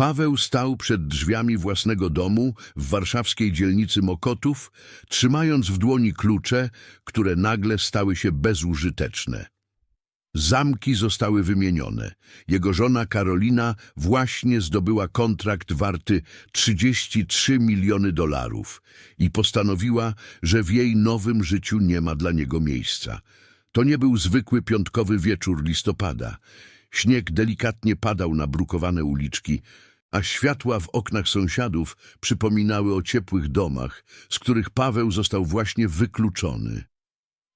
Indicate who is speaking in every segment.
Speaker 1: Paweł stał przed drzwiami własnego domu w warszawskiej dzielnicy Mokotów, trzymając w dłoni klucze, które nagle stały się bezużyteczne. Zamki zostały wymienione. Jego żona Karolina właśnie zdobyła kontrakt warty 33 miliony dolarów i postanowiła, że w jej nowym życiu nie ma dla niego miejsca. To nie był zwykły piątkowy wieczór listopada. Śnieg delikatnie padał na brukowane uliczki, a światła w oknach sąsiadów przypominały o ciepłych domach, z których Paweł został właśnie wykluczony.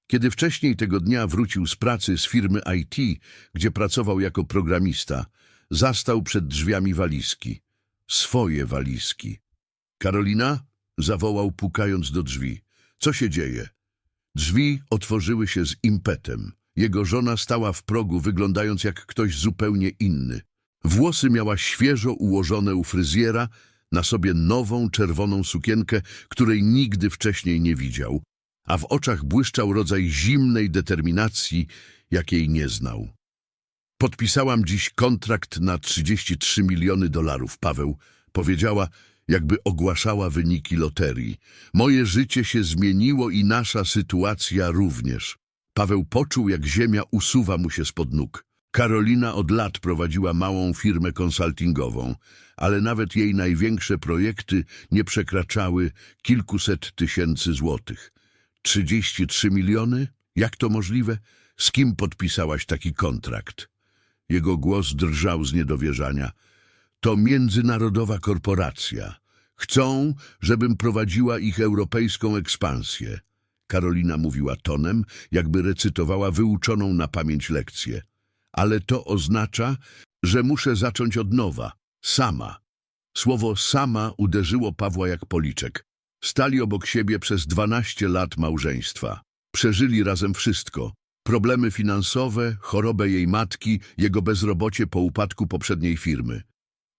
Speaker 1: Kiedy wcześniej tego dnia wrócił z pracy z firmy IT, gdzie pracował jako programista, zastał przed drzwiami walizki. Swoje walizki. Karolina? zawołał, pukając do drzwi. Co się dzieje? Drzwi otworzyły się z impetem. Jego żona stała w progu, wyglądając jak ktoś zupełnie inny. Włosy miała świeżo ułożone u fryzjera, na sobie nową, czerwoną sukienkę, której nigdy wcześniej nie widział, a w oczach błyszczał rodzaj zimnej determinacji, jakiej nie znał. Podpisałam dziś kontrakt na 33 miliony dolarów, Paweł, powiedziała, jakby ogłaszała wyniki loterii. Moje życie się zmieniło i nasza sytuacja również. Paweł poczuł, jak ziemia usuwa mu się spod nóg. Karolina od lat prowadziła małą firmę konsultingową, ale nawet jej największe projekty nie przekraczały kilkuset tysięcy złotych. 33 miliony? Jak to możliwe? Z kim podpisałaś taki kontrakt? Jego głos drżał z niedowierzania. To międzynarodowa korporacja. Chcą, żebym prowadziła ich europejską ekspansję. Karolina mówiła tonem, jakby recytowała wyuczoną na pamięć lekcję. Ale to oznacza, że muszę zacząć od nowa, sama. Słowo sama uderzyło Pawła jak policzek. Stali obok siebie przez 12 lat małżeństwa. Przeżyli razem wszystko. Problemy finansowe, chorobę jej matki, jego bezrobocie po upadku poprzedniej firmy.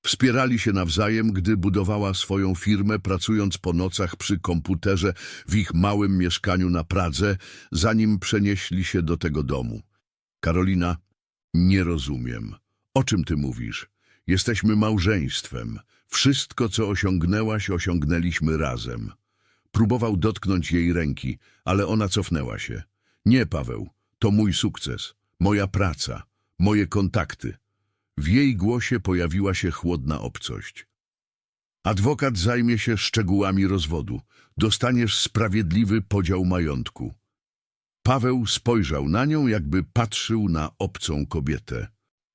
Speaker 1: Wspierali się nawzajem, gdy budowała swoją firmę, pracując po nocach przy komputerze w ich małym mieszkaniu na Pradze, zanim przenieśli się do tego domu. Karolina, nie rozumiem. O czym ty mówisz? Jesteśmy małżeństwem. Wszystko, co osiągnęłaś, osiągnęliśmy razem. Próbował dotknąć jej ręki, ale ona cofnęła się. Nie, Paweł, to mój sukces, moja praca, moje kontakty. W jej głosie pojawiła się chłodna obcość. Adwokat zajmie się szczegółami rozwodu. Dostaniesz sprawiedliwy podział majątku. Paweł spojrzał na nią, jakby patrzył na obcą kobietę.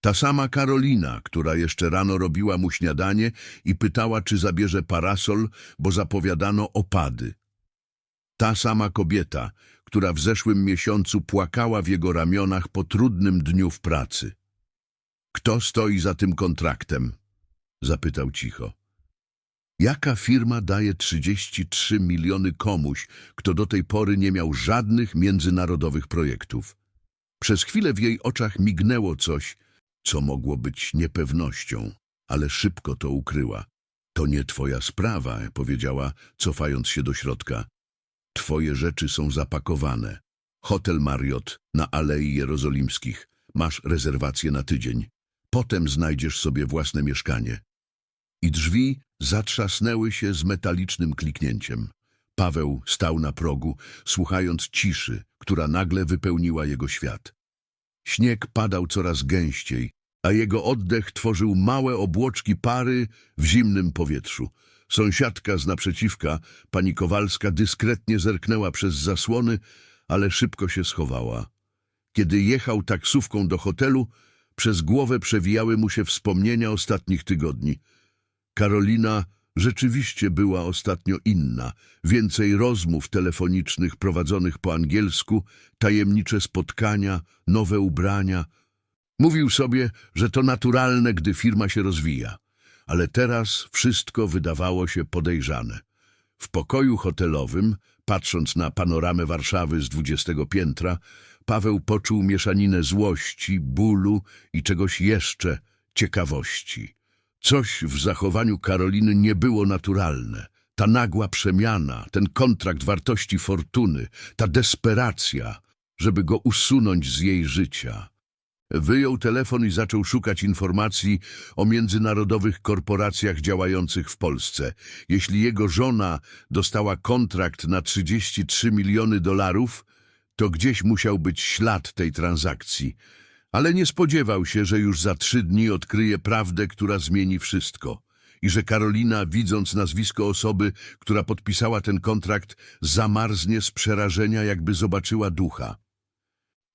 Speaker 1: Ta sama Karolina, która jeszcze rano robiła mu śniadanie i pytała, czy zabierze parasol, bo zapowiadano opady. Ta sama kobieta, która w zeszłym miesiącu płakała w jego ramionach po trudnym dniu w pracy. Kto stoi za tym kontraktem? Zapytał cicho. Jaka firma daje 33 miliony komuś, kto do tej pory nie miał żadnych międzynarodowych projektów? Przez chwilę w jej oczach mignęło coś, co mogło być niepewnością, ale szybko to ukryła. To nie twoja sprawa, powiedziała, cofając się do środka. Twoje rzeczy są zapakowane. Hotel Marriott na Alei Jerozolimskich. Masz rezerwację na tydzień. Potem znajdziesz sobie własne mieszkanie. I drzwi zatrzasnęły się z metalicznym kliknięciem. Paweł stał na progu, słuchając ciszy, która nagle wypełniła jego świat. Śnieg padał coraz gęściej, a jego oddech tworzył małe obłoczki pary w zimnym powietrzu. Sąsiadka z naprzeciwka, pani Kowalska, dyskretnie zerknęła przez zasłony, ale szybko się schowała. Kiedy jechał taksówką do hotelu, przez głowę przewijały mu się wspomnienia ostatnich tygodni. Karolina rzeczywiście była ostatnio inna. Więcej rozmów telefonicznych prowadzonych po angielsku, tajemnicze spotkania, nowe ubrania. Mówił sobie, że to naturalne, gdy firma się rozwija. Ale teraz wszystko wydawało się podejrzane. W pokoju hotelowym, patrząc na panoramę Warszawy z dwudziestego piętra, Paweł poczuł mieszaninę złości, bólu i czegoś jeszcze, ciekawości. Coś w zachowaniu Karoliny nie było naturalne. Ta nagła przemiana, ten kontrakt wartości fortuny, ta desperacja, żeby go usunąć z jej życia. Wyjął telefon i zaczął szukać informacji o międzynarodowych korporacjach działających w Polsce. Jeśli jego żona dostała kontrakt na 33 miliony dolarów, to gdzieś musiał być ślad tej transakcji. Ale nie spodziewał się, że już za trzy dni odkryje prawdę, która zmieni wszystko. I że Karolina, widząc nazwisko osoby, która podpisała ten kontrakt, zamarznie z przerażenia, jakby zobaczyła ducha.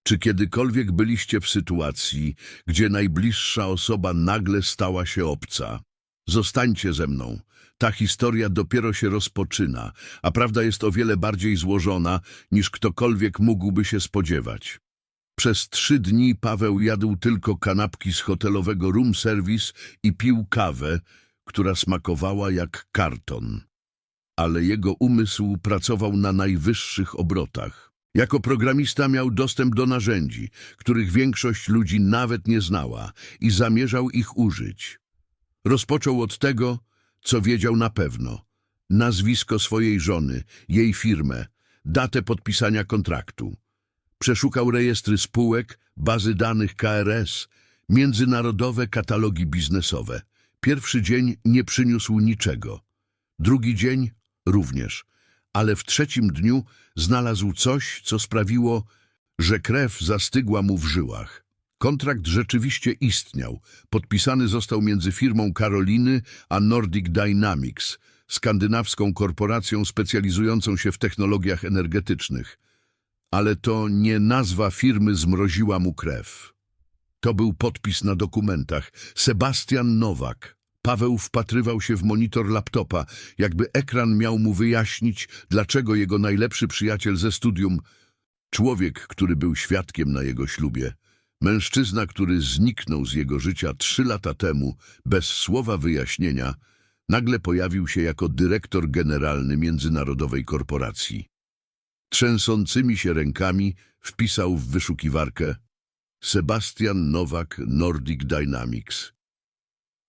Speaker 1: Czy kiedykolwiek byliście w sytuacji, gdzie najbliższa osoba nagle stała się obca? Zostańcie ze mną. Ta historia dopiero się rozpoczyna, a prawda jest o wiele bardziej złożona, niż ktokolwiek mógłby się spodziewać. Przez trzy dni Paweł jadł tylko kanapki z hotelowego room service i pił kawę, która smakowała jak karton. Ale jego umysł pracował na najwyższych obrotach. Jako programista miał dostęp do narzędzi, których większość ludzi nawet nie znała i zamierzał ich użyć. Rozpoczął od tego, co wiedział na pewno. Nazwisko swojej żony, jej firmę, datę podpisania kontraktu. Przeszukał rejestry spółek, bazy danych KRS, międzynarodowe katalogi biznesowe. Pierwszy dzień nie przyniósł niczego. Drugi dzień również. Ale w trzecim dniu znalazł coś, co sprawiło, że krew zastygła mu w żyłach. Kontrakt rzeczywiście istniał. Podpisany został między firmą Karoliny a Nordic Dynamics, skandynawską korporacją specjalizującą się w technologiach energetycznych. Ale to nie nazwa firmy zmroziła mu krew. To był podpis na dokumentach. Sebastian Nowak. Paweł wpatrywał się w monitor laptopa, jakby ekran miał mu wyjaśnić, dlaczego jego najlepszy przyjaciel ze studium, człowiek, który był świadkiem na jego ślubie, mężczyzna, który zniknął z jego życia trzy lata temu, bez słowa wyjaśnienia, nagle pojawił się jako dyrektor generalny międzynarodowej korporacji. Trzęsącymi się rękami wpisał w wyszukiwarkę Sebastian Nowak Nordic Dynamics.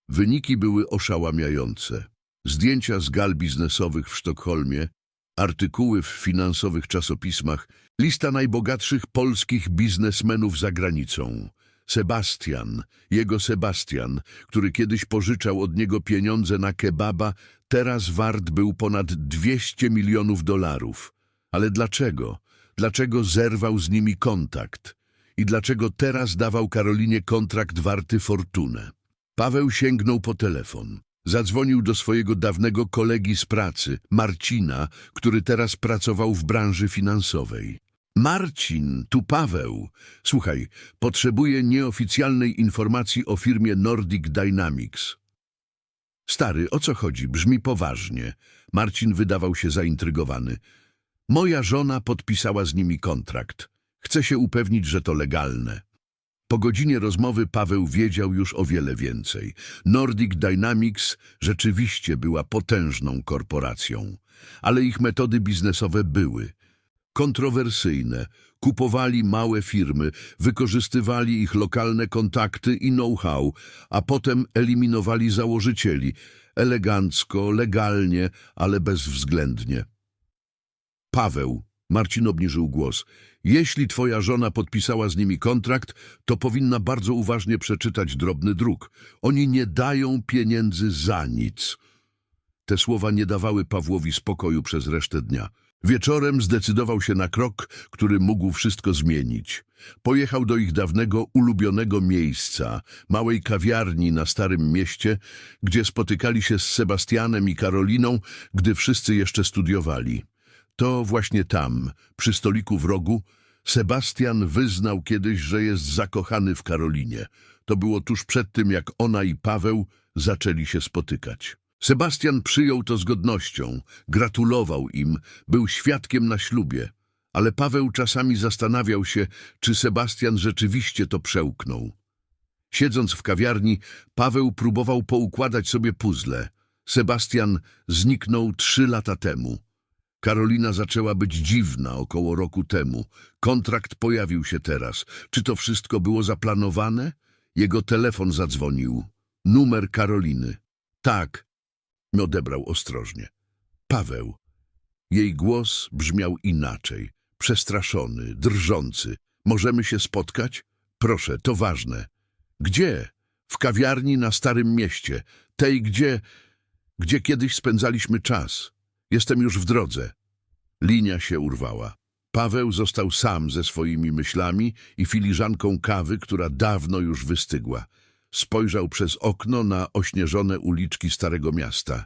Speaker 1: Wyniki były oszałamiające. Zdjęcia z gal biznesowych w Sztokholmie, artykuły w finansowych czasopismach, lista najbogatszych polskich biznesmenów za granicą. Sebastian, jego Sebastian, który kiedyś pożyczał od niego pieniądze na kebaba, teraz wart był ponad 200 milionów dolarów. Ale dlaczego? Dlaczego zerwał z nimi kontakt? I dlaczego teraz dawał Karolinie kontrakt warty fortunę? Paweł sięgnął po telefon. Zadzwonił do swojego dawnego kolegi z pracy, Marcina, który teraz pracował w branży finansowej. Marcin, tu Paweł. Słuchaj, potrzebuję nieoficjalnej informacji o firmie Nordic Dynamics. Stary, o co chodzi? Brzmi poważnie. Marcin wydawał się zaintrygowany. Moja żona podpisała z nimi kontrakt. Chcę się upewnić, że to legalne. Po godzinie rozmowy Paweł wiedział już o wiele więcej. Nordic Dynamics rzeczywiście była potężną korporacją, ale ich metody biznesowe były kontrowersyjne. Kupowali małe firmy, wykorzystywali ich lokalne kontakty i know-how, a potem eliminowali założycieli. Elegancko, legalnie, ale bezwzględnie. Paweł, Marcin obniżył głos, jeśli twoja żona podpisała z nimi kontrakt, to powinna bardzo uważnie przeczytać drobny druk. Oni nie dają pieniędzy za nic. Te słowa nie dawały Pawłowi spokoju przez resztę dnia. Wieczorem zdecydował się na krok, który mógł wszystko zmienić. Pojechał do ich dawnego, ulubionego miejsca, małej kawiarni na Starym Mieście, gdzie spotykali się z Sebastianem i Karoliną, gdy wszyscy jeszcze studiowali. To właśnie tam, przy stoliku w rogu, Sebastian wyznał kiedyś, że jest zakochany w Karolinie. To było tuż przed tym, jak ona i Paweł zaczęli się spotykać. Sebastian przyjął to z godnością, gratulował im, był świadkiem na ślubie. Ale Paweł czasami zastanawiał się, czy Sebastian rzeczywiście to przełknął. Siedząc w kawiarni, Paweł próbował poukładać sobie puzzle. Sebastian zniknął trzy lata temu. Karolina zaczęła być dziwna około roku temu. Kontrakt pojawił się teraz. Czy to wszystko było zaplanowane? Jego telefon zadzwonił. Numer Karoliny. Tak, odebrał ostrożnie. Paweł. Jej głos brzmiał inaczej. Przestraszony, drżący. Możemy się spotkać? Proszę, to ważne. Gdzie? W kawiarni na Starym Mieście. Tej, gdzie... gdzie kiedyś spędzaliśmy czas. Jestem już w drodze. Linia się urwała. Paweł został sam ze swoimi myślami i filiżanką kawy, która dawno już wystygła. Spojrzał przez okno na ośnieżone uliczki Starego Miasta.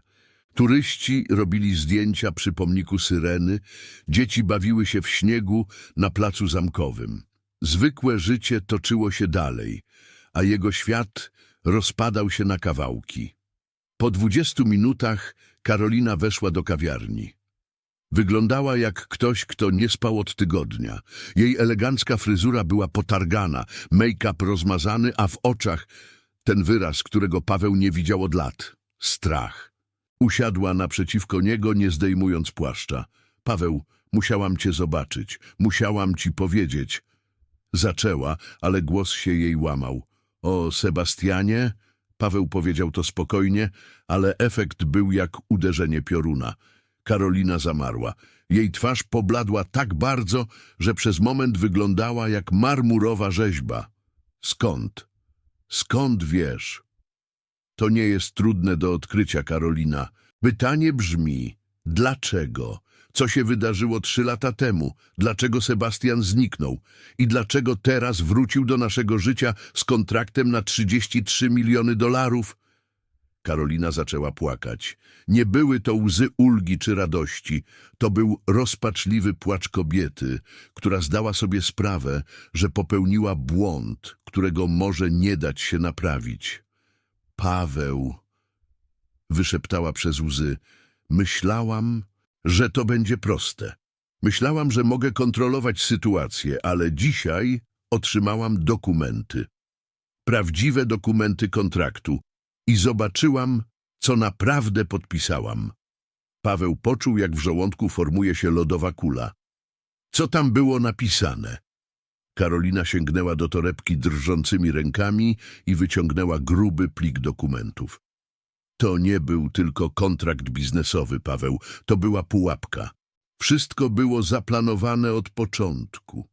Speaker 1: Turyści robili zdjęcia przy pomniku Syreny, dzieci bawiły się w śniegu na placu zamkowym. Zwykłe życie toczyło się dalej, a jego świat rozpadał się na kawałki. Po dwudziestu minutach Karolina weszła do kawiarni. Wyglądała jak ktoś, kto nie spał od tygodnia. Jej elegancka fryzura była potargana, make-up rozmazany, a w oczach ten wyraz, którego Paweł nie widział od lat. Strach. Usiadła naprzeciwko niego, nie zdejmując płaszcza. Paweł, musiałam cię zobaczyć, musiałam ci powiedzieć. Zaczęła, ale głos się jej łamał. O Sebastianie? Paweł powiedział to spokojnie, ale efekt był jak uderzenie pioruna. Karolina zamarła. Jej twarz pobladła tak bardzo, że przez moment wyglądała jak marmurowa rzeźba. Skąd? Skąd wiesz? To nie jest trudne do odkrycia, Karolina. Pytanie brzmi, dlaczego? Co się wydarzyło trzy lata temu? Dlaczego Sebastian zniknął? I dlaczego teraz wrócił do naszego życia z kontraktem na 33 miliony dolarów? Karolina zaczęła płakać. Nie były to łzy ulgi czy radości. To był rozpaczliwy płacz kobiety, która zdała sobie sprawę, że popełniła błąd, którego może nie dać się naprawić. Paweł, wyszeptała przez łzy, myślałam, że to będzie proste. Myślałam, że mogę kontrolować sytuację, ale dzisiaj otrzymałam dokumenty. Prawdziwe dokumenty kontraktu i zobaczyłam, co naprawdę podpisałam. Paweł poczuł, jak w żołądku formuje się lodowa kula. Co tam było napisane? Karolina sięgnęła do torebki drżącymi rękami i wyciągnęła gruby plik dokumentów. To nie był tylko kontrakt biznesowy, Paweł, to była pułapka. Wszystko było zaplanowane od początku.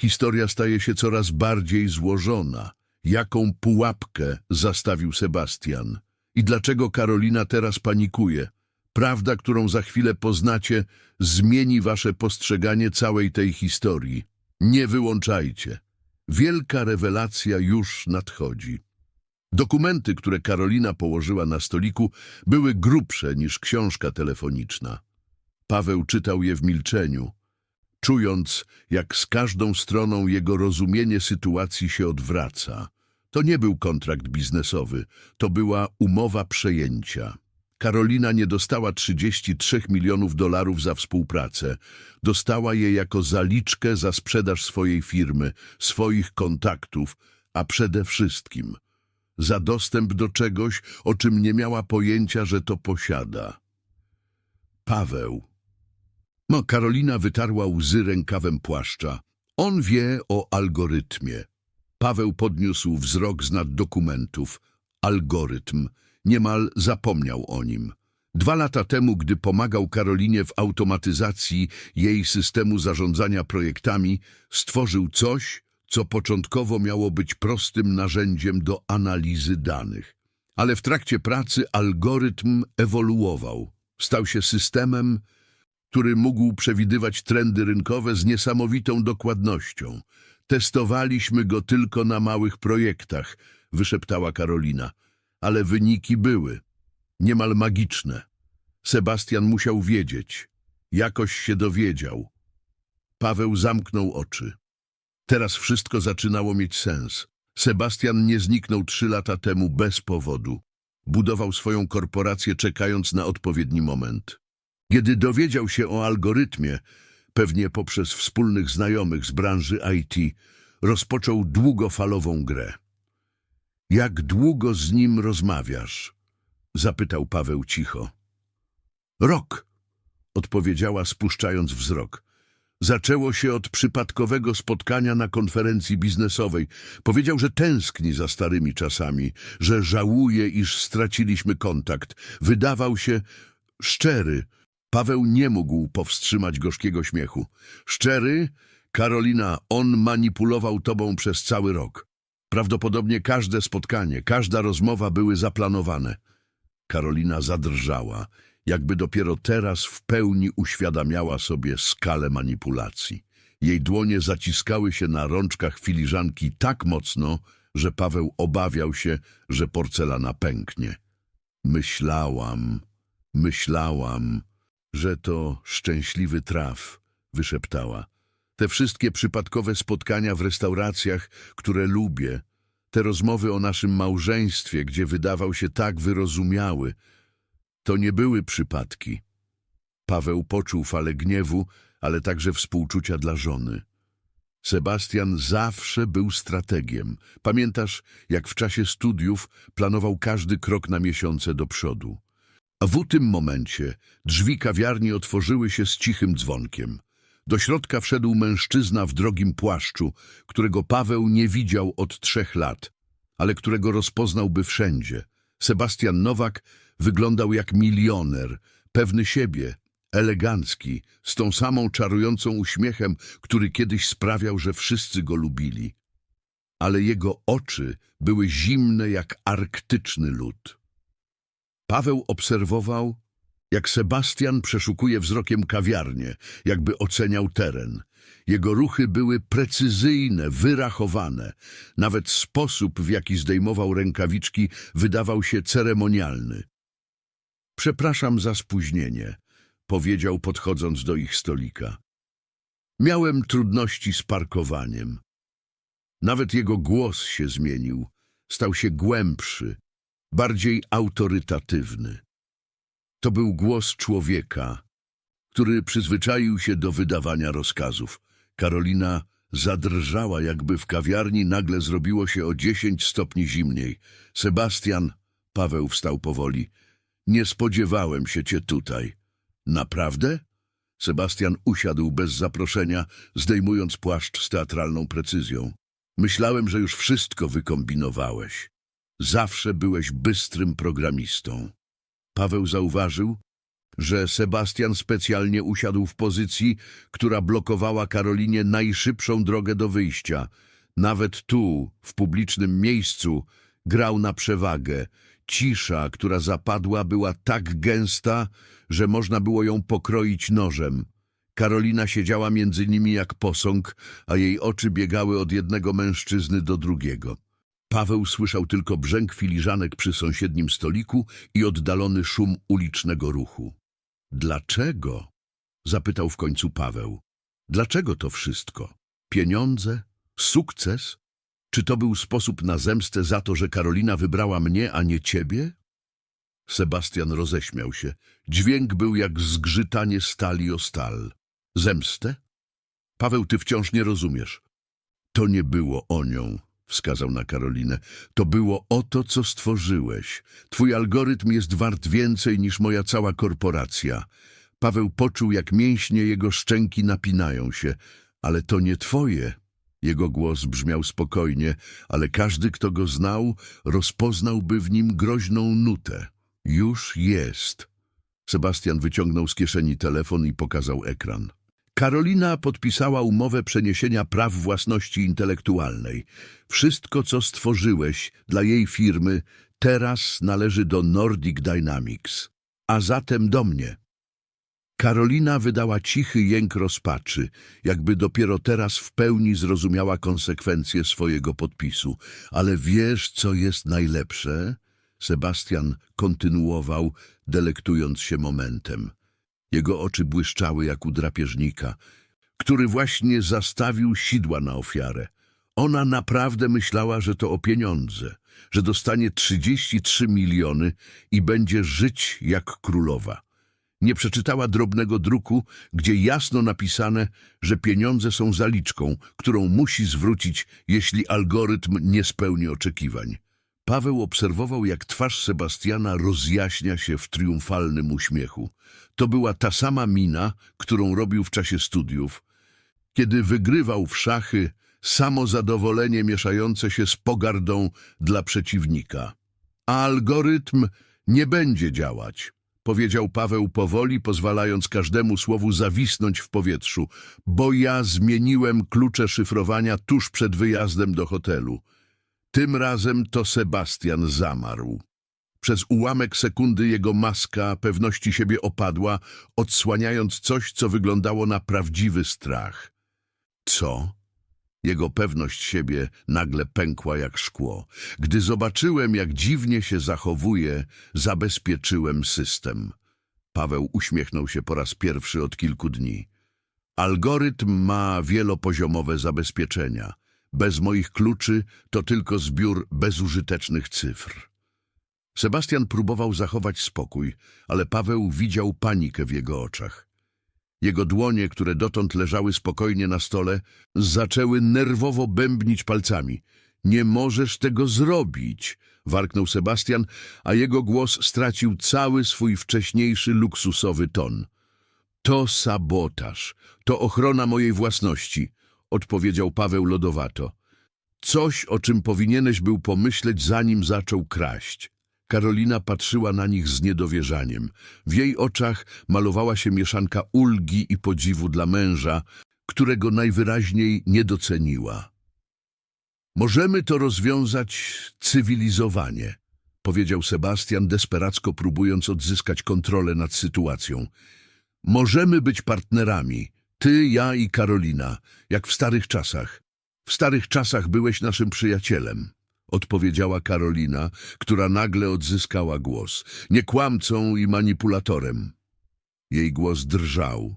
Speaker 1: Historia staje się coraz bardziej złożona. Jaką pułapkę zastawił Sebastian? I dlaczego Karolina teraz panikuje? Prawda, którą za chwilę poznacie, zmieni wasze postrzeganie całej tej historii. Nie wyłączajcie. Wielka rewelacja już nadchodzi. Dokumenty, które Karolina położyła na stoliku, były grubsze niż książka telefoniczna. Paweł czytał je w milczeniu, czując, jak z każdą stroną jego rozumienie sytuacji się odwraca. To nie był kontrakt biznesowy, to była umowa przejęcia. Karolina nie dostała 33 milionów dolarów za współpracę. Dostała je jako zaliczkę za sprzedaż swojej firmy, swoich kontaktów, a przede wszystkim za dostęp do czegoś, o czym nie miała pojęcia, że to posiada. Paweł. No, Karolina wytarła łzy rękawem płaszcza. On wie o algorytmie. Paweł podniósł wzrok z nad dokumentów. Algorytm. Niemal zapomniał o nim. Dwa lata temu, gdy pomagał Karolinie w automatyzacji jej systemu zarządzania projektami, stworzył coś, co początkowo miało być prostym narzędziem do analizy danych. Ale w trakcie pracy algorytm ewoluował. Stał się systemem, który mógł przewidywać trendy rynkowe z niesamowitą dokładnością. Testowaliśmy go tylko na małych projektach, wyszeptała Karolina, ale wyniki były niemal magiczne. Sebastian musiał wiedzieć. Jakoś się dowiedział. Paweł zamknął oczy. Teraz wszystko zaczynało mieć sens. Sebastian nie zniknął trzy lata temu bez powodu. Budował swoją korporację czekając na odpowiedni moment. Kiedy dowiedział się o algorytmie, pewnie poprzez wspólnych znajomych z branży IT, rozpoczął długofalową grę. Jak długo z nim rozmawiasz? Zapytał Paweł cicho. Rok, odpowiedziała spuszczając wzrok. Zaczęło się od przypadkowego spotkania na konferencji biznesowej. Powiedział, że tęskni za starymi czasami, że żałuje, iż straciliśmy kontakt. Wydawał się szczery. Paweł nie mógł powstrzymać gorzkiego śmiechu. Szczery Karolina, on manipulował tobą przez cały rok. Prawdopodobnie każde spotkanie, każda rozmowa były zaplanowane. Karolina zadrżała, jakby dopiero teraz w pełni uświadamiała sobie skalę manipulacji. Jej dłonie zaciskały się na rączkach filiżanki tak mocno, że Paweł obawiał się, że porcelana pęknie. Myślałam, myślałam, że to szczęśliwy traf, wyszeptała. Te wszystkie przypadkowe spotkania w restauracjach, które lubię, te rozmowy o naszym małżeństwie, gdzie wydawał się tak wyrozumiały, to nie były przypadki. Paweł poczuł falę gniewu, ale także współczucia dla żony. Sebastian zawsze był strategiem. Pamiętasz, jak w czasie studiów planował każdy krok na miesiące do przodu. A w tym momencie drzwi kawiarni otworzyły się z cichym dzwonkiem. Do środka wszedł mężczyzna w drogim płaszczu, którego Paweł nie widział od trzech lat, ale którego rozpoznałby wszędzie. Sebastian Nowak wyglądał jak milioner, pewny siebie, elegancki, z tą samą czarującą uśmiechem, który kiedyś sprawiał, że wszyscy go lubili. Ale jego oczy były zimne jak arktyczny lód. Paweł obserwował, jak Sebastian przeszukuje wzrokiem kawiarnię, jakby oceniał teren. Jego ruchy były precyzyjne, wyrachowane. Nawet sposób, w jaki zdejmował rękawiczki, wydawał się ceremonialny. Przepraszam za spóźnienie, powiedział podchodząc do ich stolika. Miałem trudności z parkowaniem. Nawet jego głos się zmienił, stał się głębszy, bardziej autorytatywny. To był głos człowieka, który przyzwyczaił się do wydawania rozkazów. Karolina zadrżała, jakby w kawiarni nagle zrobiło się o dziesięć stopni zimniej. Sebastian, Paweł wstał powoli, nie spodziewałem się cię tutaj. Naprawdę? Sebastian usiadł bez zaproszenia, zdejmując płaszcz z teatralną precyzją. Myślałem, że już wszystko wykombinowałeś. Zawsze byłeś bystrym programistą. Paweł zauważył, że Sebastian specjalnie usiadł w pozycji, która blokowała Karolinie najszybszą drogę do wyjścia. Nawet tu, w publicznym miejscu, grał na przewagę. Cisza, która zapadła, była tak gęsta, że można było ją pokroić nożem. Karolina siedziała między nimi jak posąg, a jej oczy biegały od jednego mężczyzny do drugiego. Paweł słyszał tylko brzęk filiżanek przy sąsiednim stoliku i oddalony szum ulicznego ruchu. Dlaczego? zapytał w końcu Paweł. Dlaczego to wszystko? Pieniądze? Sukces? Czy to był sposób na zemstę za to, że Karolina wybrała mnie, a nie ciebie? Sebastian roześmiał się. Dźwięk był jak zgrzytanie stali o stal. Zemstę? Paweł, ty wciąż nie rozumiesz. To nie było o nią, wskazał na Karolinę. To było o to, co stworzyłeś. Twój algorytm jest wart więcej niż moja cała korporacja. Paweł poczuł, jak mięśnie jego szczęki napinają się. Ale to nie twoje. Jego głos brzmiał spokojnie, ale każdy, kto go znał, rozpoznałby w nim groźną nutę. Już jest. Sebastian wyciągnął z kieszeni telefon i pokazał ekran. Karolina podpisała umowę przeniesienia praw własności intelektualnej. Wszystko, co stworzyłeś dla jej firmy, teraz należy do Nordic Dynamics, a zatem do mnie. Karolina wydała cichy jęk rozpaczy, jakby dopiero teraz w pełni zrozumiała konsekwencje swojego podpisu. Ale wiesz, co jest najlepsze? Sebastian kontynuował, delektując się momentem. Jego oczy błyszczały jak u drapieżnika, który właśnie zastawił sidła na ofiarę. Ona naprawdę myślała, że to o pieniądze, że dostanie 33 miliony i będzie żyć jak królowa. Nie przeczytała drobnego druku, gdzie jasno napisane, że pieniądze są zaliczką, którą musi zwrócić, jeśli algorytm nie spełni oczekiwań. Paweł obserwował, jak twarz Sebastiana rozjaśnia się w triumfalnym uśmiechu. To była ta sama mina, którą robił w czasie studiów. Kiedy wygrywał w szachy, samo zadowolenie mieszające się z pogardą dla przeciwnika. A algorytm nie będzie działać. Powiedział Paweł powoli, pozwalając każdemu słowu zawisnąć w powietrzu, bo ja zmieniłem klucze szyfrowania tuż przed wyjazdem do hotelu. Tym razem to Sebastian zamarł. Przez ułamek sekundy jego maska pewności siebie opadła, odsłaniając coś, co wyglądało na prawdziwy strach. Co? Jego pewność siebie nagle pękła jak szkło. Gdy zobaczyłem, jak dziwnie się zachowuje, zabezpieczyłem system. Paweł uśmiechnął się po raz pierwszy od kilku dni. Algorytm ma wielopoziomowe zabezpieczenia. Bez moich kluczy to tylko zbiór bezużytecznych cyfr. Sebastian próbował zachować spokój, ale Paweł widział panikę w jego oczach. Jego dłonie, które dotąd leżały spokojnie na stole, zaczęły nerwowo bębnić palcami. Nie możesz tego zrobić, warknął Sebastian, a jego głos stracił cały swój wcześniejszy luksusowy ton. To sabotaż, to ochrona mojej własności, odpowiedział Paweł lodowato. Coś, o czym powinieneś był pomyśleć, zanim zaczął kraść. Karolina patrzyła na nich z niedowierzaniem. W jej oczach malowała się mieszanka ulgi i podziwu dla męża, którego najwyraźniej nie doceniła. Możemy to rozwiązać cywilizowanie, powiedział Sebastian, desperacko próbując odzyskać kontrolę nad sytuacją. Możemy być partnerami, ty, ja i Karolina, jak w starych czasach. W starych czasach byłeś naszym przyjacielem odpowiedziała Karolina, która nagle odzyskała głos, nie kłamcą i manipulatorem. Jej głos drżał,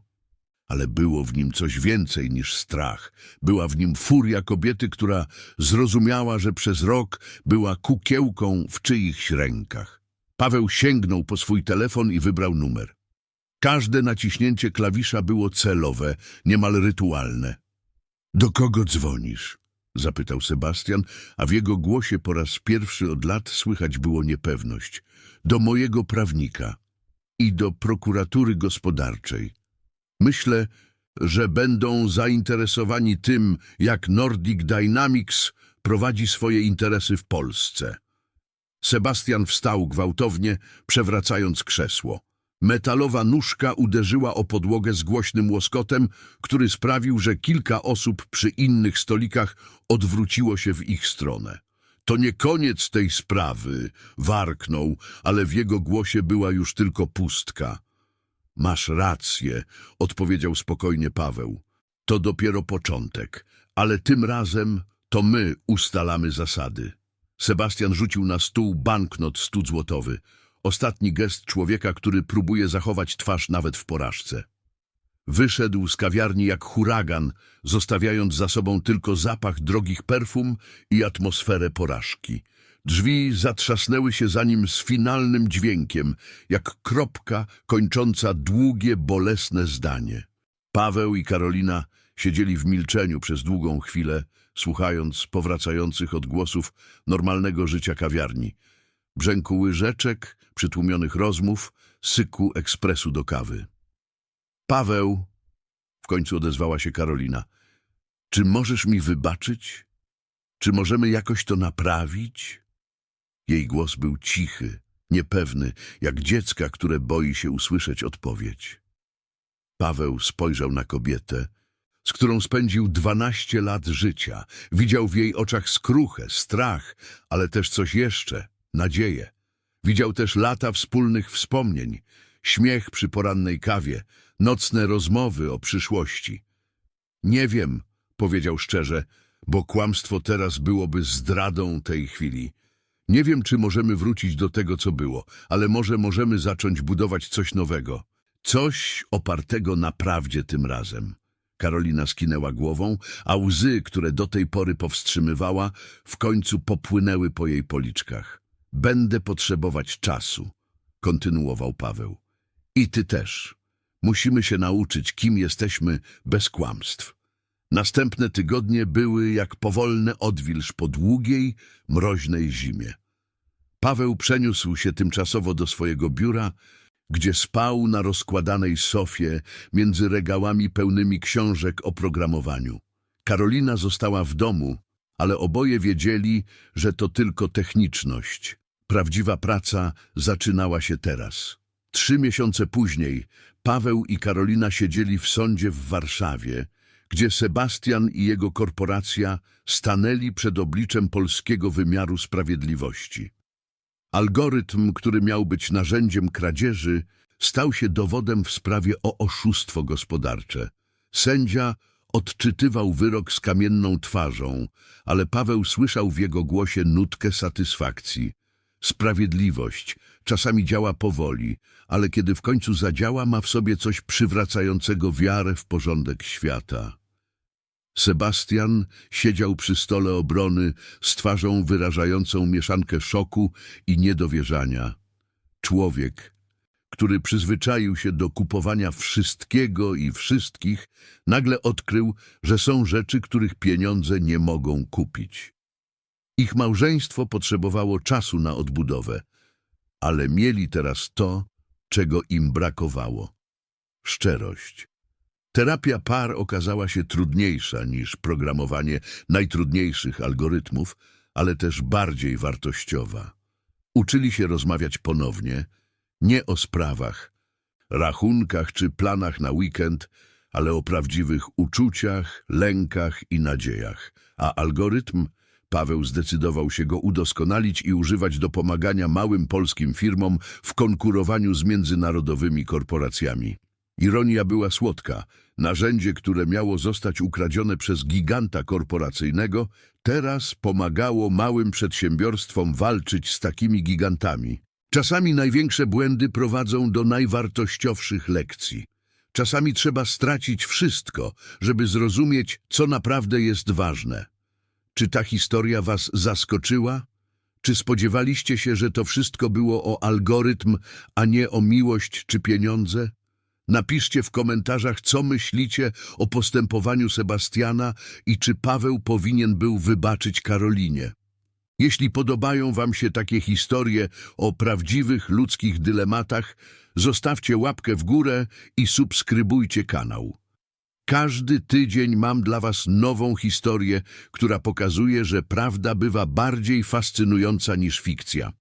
Speaker 1: ale było w nim coś więcej niż strach. Była w nim furia kobiety, która zrozumiała, że przez rok była kukiełką w czyichś rękach. Paweł sięgnął po swój telefon i wybrał numer. Każde naciśnięcie klawisza było celowe, niemal rytualne. Do kogo dzwonisz? Zapytał Sebastian, a w jego głosie po raz pierwszy od lat słychać było niepewność. Do mojego prawnika i do prokuratury gospodarczej. Myślę, że będą zainteresowani tym, jak Nordic Dynamics prowadzi swoje interesy w Polsce. Sebastian wstał gwałtownie, przewracając krzesło. Metalowa nóżka uderzyła o podłogę z głośnym łoskotem, który sprawił, że kilka osób przy innych stolikach odwróciło się w ich stronę. To nie koniec tej sprawy, warknął, ale w jego głosie była już tylko pustka. Masz rację, odpowiedział spokojnie Paweł. To dopiero początek, ale tym razem to my ustalamy zasady. Sebastian rzucił na stół banknot stuzłotowy. Ostatni gest człowieka, który próbuje zachować twarz nawet w porażce. Wyszedł z kawiarni jak huragan, zostawiając za sobą tylko zapach drogich perfum i atmosferę porażki. Drzwi zatrzasnęły się za nim z finalnym dźwiękiem, jak kropka kończąca długie, bolesne zdanie. Paweł i Karolina siedzieli w milczeniu przez długą chwilę, słuchając powracających odgłosów normalnego życia kawiarni. Brzęku łyżeczek, przytłumionych rozmów, syku ekspresu do kawy. Paweł, w końcu odezwała się Karolina, czy możesz mi wybaczyć? Czy możemy jakoś to naprawić? Jej głos był cichy, niepewny, jak dziecka, które boi się usłyszeć odpowiedź. Paweł spojrzał na kobietę, z którą spędził dwanaście lat życia. Widział w jej oczach skruchę, strach, ale też coś jeszcze, nadzieję. Widział też lata wspólnych wspomnień, śmiech przy porannej kawie, nocne rozmowy o przyszłości. Nie wiem, powiedział szczerze, bo kłamstwo teraz byłoby zdradą tej chwili. Nie wiem, czy możemy wrócić do tego, co było, ale może możemy zacząć budować coś nowego. Coś opartego na prawdzie tym razem. Karolina skinęła głową, a łzy, które do tej pory powstrzymywała, w końcu popłynęły po jej policzkach. Będę potrzebować czasu, kontynuował Paweł. I ty też. Musimy się nauczyć, kim jesteśmy bez kłamstw. Następne tygodnie były jak powolny odwilż po długiej, mroźnej zimie. Paweł przeniósł się tymczasowo do swojego biura, gdzie spał na rozkładanej sofie między regałami pełnymi książek o programowaniu. Karolina została w domu, ale oboje wiedzieli, że to tylko techniczność. Prawdziwa praca zaczynała się teraz. Trzy miesiące później Paweł i Karolina siedzieli w sądzie w Warszawie, gdzie Sebastian i jego korporacja stanęli przed obliczem polskiego wymiaru sprawiedliwości. Algorytm, który miał być narzędziem kradzieży, stał się dowodem w sprawie o oszustwo gospodarcze. Sędzia odczytywał wyrok z kamienną twarzą, ale Paweł słyszał w jego głosie nutkę satysfakcji. Sprawiedliwość czasami działa powoli, ale kiedy w końcu zadziała, ma w sobie coś przywracającego wiarę w porządek świata. Sebastian siedział przy stole obrony z twarzą wyrażającą mieszankę szoku i niedowierzania. Człowiek, który przyzwyczaił się do kupowania wszystkiego i wszystkich, nagle odkrył, że są rzeczy, których pieniądze nie mogą kupić. Ich małżeństwo potrzebowało czasu na odbudowę, ale mieli teraz to, czego im brakowało. Szczerość. Terapia par okazała się trudniejsza niż programowanie najtrudniejszych algorytmów, ale też bardziej wartościowa. Uczyli się rozmawiać ponownie, nie o sprawach, rachunkach czy planach na weekend, ale o prawdziwych uczuciach, lękach i nadziejach. A algorytm Paweł zdecydował się go udoskonalić i używać do pomagania małym polskim firmom w konkurowaniu z międzynarodowymi korporacjami. Ironia była słodka. Narzędzie, które miało zostać ukradzione przez giganta korporacyjnego, teraz pomagało małym przedsiębiorstwom walczyć z takimi gigantami. Czasami największe błędy prowadzą do najwartościowszych lekcji. Czasami trzeba stracić wszystko, żeby zrozumieć, co naprawdę jest ważne. Czy ta historia was zaskoczyła? Czy spodziewaliście się, że to wszystko było o algorytm, a nie o miłość czy pieniądze? Napiszcie w komentarzach, co myślicie o postępowaniu Sebastiana i czy Paweł powinien był wybaczyć Karolinie. Jeśli podobają wam się takie historie o prawdziwych ludzkich dylematach, zostawcie łapkę w górę i subskrybujcie kanał. Każdy tydzień mam dla was nową historię, która pokazuje, że prawda bywa bardziej fascynująca niż fikcja.